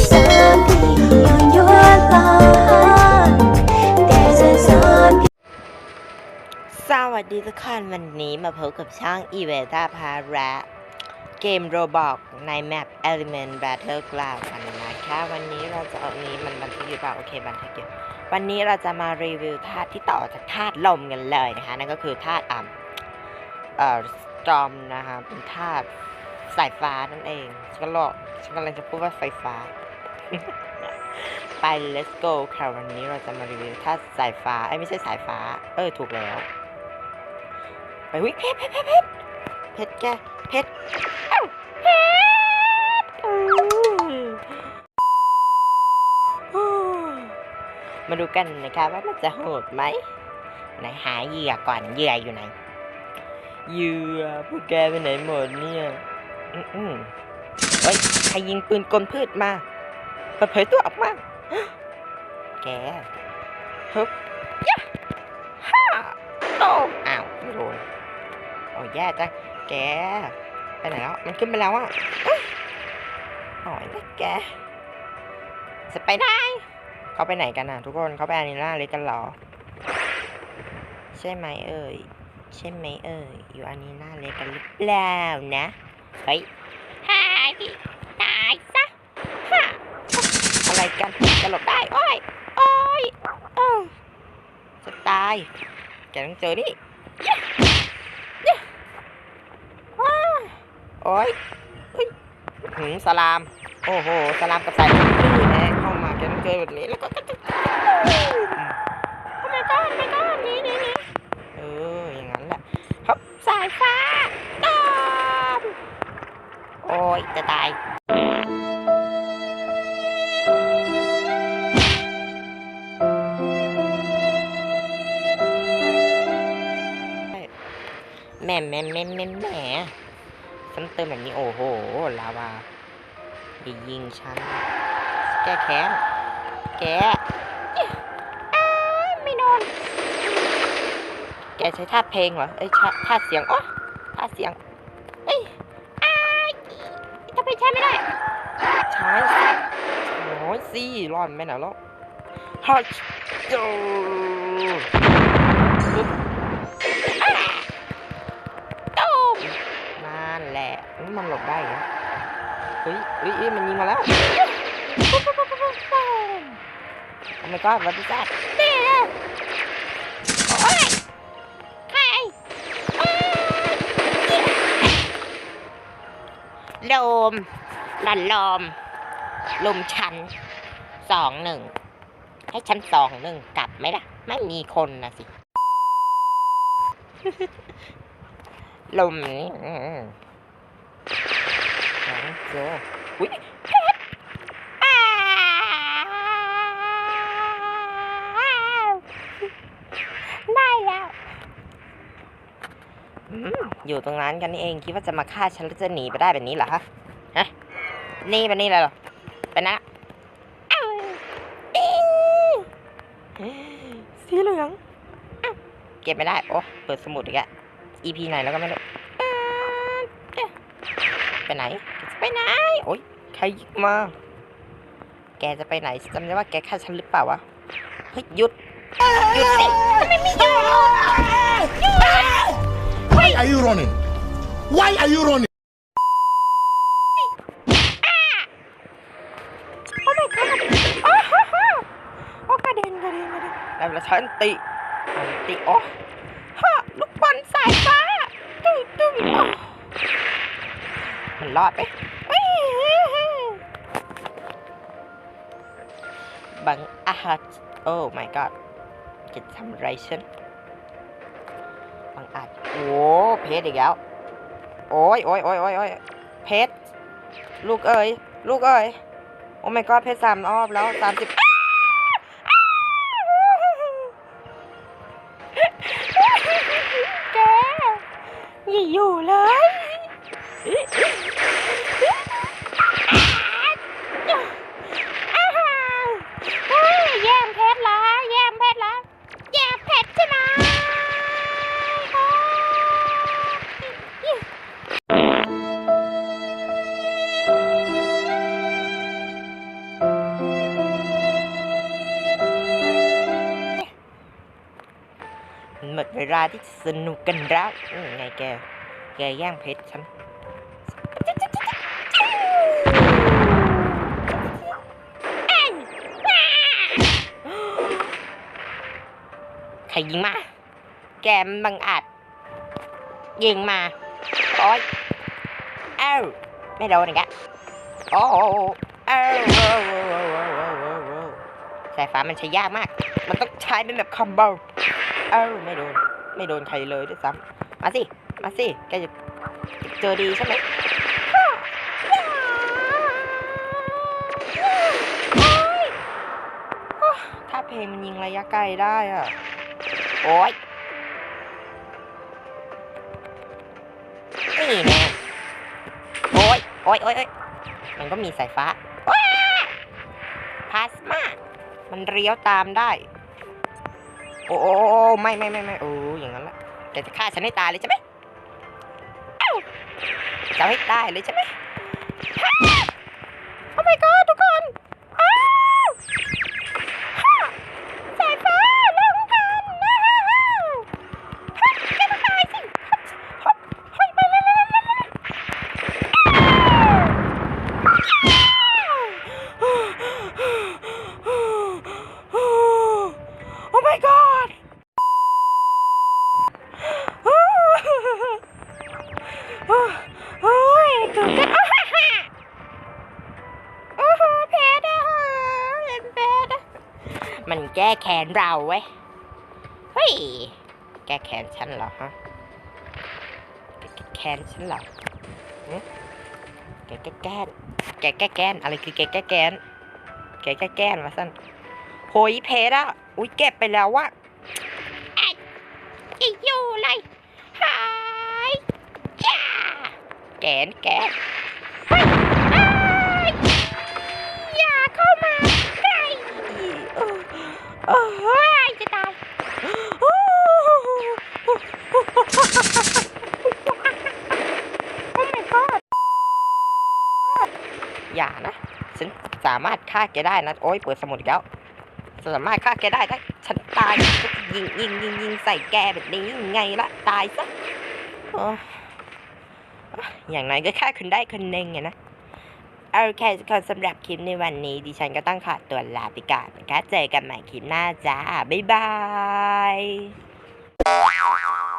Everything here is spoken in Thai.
สวัสดีทุกคนวันนี้มาพบกับช่องอีเวต้าพาระเกมโรบอกในแมป Element Battleground กันนะคะวันนี้เราจะเอานี้มันบันทึกอยู่เปล่าโอเคบันทึกอยู่วันนี้เราจะมารีวิวธาตุที่ต่อจากธาตุลมกันเลยนะคะ นั่นก็คือธาตุอ่ำเอ่อสตอมนะคะเป็นธาตุสายฟ้านั่นเองฉันก็หลอกฉันกำลังจะพูดว่าไฟฟ้า ไป let's go ค่ะวันนี้เราจะมารีวิวธาสายฟ้าไอ้ไม่ใช่สายฟ้า เออ ถูกแล้ว ไปวิเพชรเพชรเพชรเพชรแกเพชรเพชรมาดูกันนะคะว่ามันจะโหดไหมไหนหาเหยื่อก่อนเหยื่ออยู่ไหนเหยื่อพวกแกไปไหนหมดเนี่ย อืมอืมเฮ้ยใครยิงปืนกลพืชมา ปิดเผยตัวออกมา แกฮึบยะฮ่าโตอ้าวไม่โดนโอ้ยแย่จังแก ไปไหนแล้ว มันขึ้นไปแล้วอะอ้ยหน่อยนะแกจะไปไหนเขาไปไหนกันน่ะ ทุกคนเขาไปอานิล่าเลยกันหรอ ใช่ไหมเอ่ย ใช่ไหมเอ่ย อยู่อานิล่าเลยกันหรือเปล่านะ เฮ้ยหายตายซะฮะ อะไรกันจะหลบได้ โอ้ย โอ้ยจะตายแกต้องเจอนี่ว้าโอ้ยเฮ้ยหืมสลาม โอ้โห สลามกับสายพันธุ์นี่แเข้ามาแกต้องเจอแบบนี้ แล้วก็จะจะโอ้ my god my god นี่นี่นี่เออ อย่างนั้นแหละฮับสายฟ้าตามโอ้ย จะตาย แหม่แหม่แหม่แหม่แหมเติมแบบนี้โอ้โห ลาวาอย่ายิงฉัน แก้แค้น แกอ้ไม่นอน แกใช้ท่าเพลงเหรอ เอ้ยท่าเสียงอ๋อท่าเสียง เอ้ยอ้ทำไมใช้ไม่ได้ ใช้สิโอ้ยสิรอดไหนแล้วฮัชโจ หละอุ๊ยมันหลบได้เหรอเฮ้ยเฮ้ยเฮ้ยมันยิงมาแล้วโอ้ my god วัดดิจ้านี่เลยโอ้ยใครลมลันลมลมชันสองหนึ่งให้ฉันสองหนึ่งกลับไหมล่ะ ไม่มีคนนะสิลม นี่อืมหาเจออุ้ยได้แล้วอืมอยู่ตรงนั้นกันนี่เองคิดว่าจะมาฆ่าฉันแล้วจะหนีไปได้แบบนี้เหรอฮะฮะนี่แบบนี้เลยเหรอไปนะอ้าวอิ๊งสีเหลือง เก็บไม่ได้ โอ้ เปิดสมุดอีกอะ EP ไหนแล้วก็ไม่รู้ ไปไหนไปไหน โอ๊ย ใครยิงมา แกจะไปไหนจำได้ว่าแกฆ่าฉันหรือเปล่าวะ เฮ้ย หยุด หยุดสิทำไมไม่หยุด Why are you running? Why are you running? โอ้ my god อ้าวฮ่าฮ่าโอ้กระเด็นกระเด็นกระเด็นแล้วแล้วฉันติอันติ โอ้ฮะลูกบอลสายฟ้าตุ้มตุ้มโอ้มัน รอดไหมเอ้ยบังอาจโอ้ my god จะทำไรฉันบังอาจโอ้เพชรอีกแล้ว โอ้ยโอ้ยโอ้ยโอ้ยโอ้ยเพชรลูกเอ้ย ลูกเอ้ย โอ้ my god เพชรสามรอบแล้วสามสิบ เวลาที่สนุกกันแล้วไงแก แกแย่งเพชรฉัน ใครยิงมา แกมันบังอาจยิงมา โอ๊ยเอ้าไม่โดนอีกแล้วโอ้โหเอ้าโอ้โหโอ้โหโอ้โหโอ้โหสายฟ้ามันใช้ยากมาก มันต้องใช้เป็นแบบคอมโบเอ้าไม่โดน ไม่โดนใครเลยด้วยซ้ำมาสิ มาสิ แกจะเจอดีใช่ไหมถ้าเพลงมันยิงระยะไกลได้อะโอ๊ยนี่แน่โอ๊ยโอ๊ยโอ๊ยโอ๊ยมันก็มีสายฟ้าพลาสมา มันเลี้ยวตามได้ โอ้โอ้โอ้ไม่ไม่ไม่ไม่โอ้ อย่างนั้นละแกจะฆ่าฉันให้ตายเลยใช่ไหมจะให้ตายเลยใช่ไหม มันแก้แค้นเราเว้ย เฮ้ย แก้แค้นฉันเหรอฮะ แกแก้แค้นฉันเหรอหึแกแก้แก้นแกแก้แก้นอะไรคือแกแก้แก้นแกแก้แก้นวะสั้นโหยเพชรอะอุ้ยเก็บไปแล้ววะไอ้อีอยู่เลยหายจ้าแกนแกนเฮ้ยอ้ายอย่าเข้ามาใกล้โอ้โอ้ยจะตายโอ้โอ้ my god อย่า นะฉันสามารถฆ่าแกได้นะโอ้ยเปิดสมุดอีกแล้วสามารถฆ่าแกได้ถ้าฉันตายก็ยิงยิงยิงยิงใส่แกแบบนี้ยังไงละตายซะอย่างไรก็ฆ่าคนได้คนหนึ่งไงนะโอเคทุกคนสำหรับคลิปในวันนี้ ดิฉันก็ต้องขอตัวลาไปก่อนนะคะเจอกันใหม่คลิปหน้าจ้า บ๊ายบาย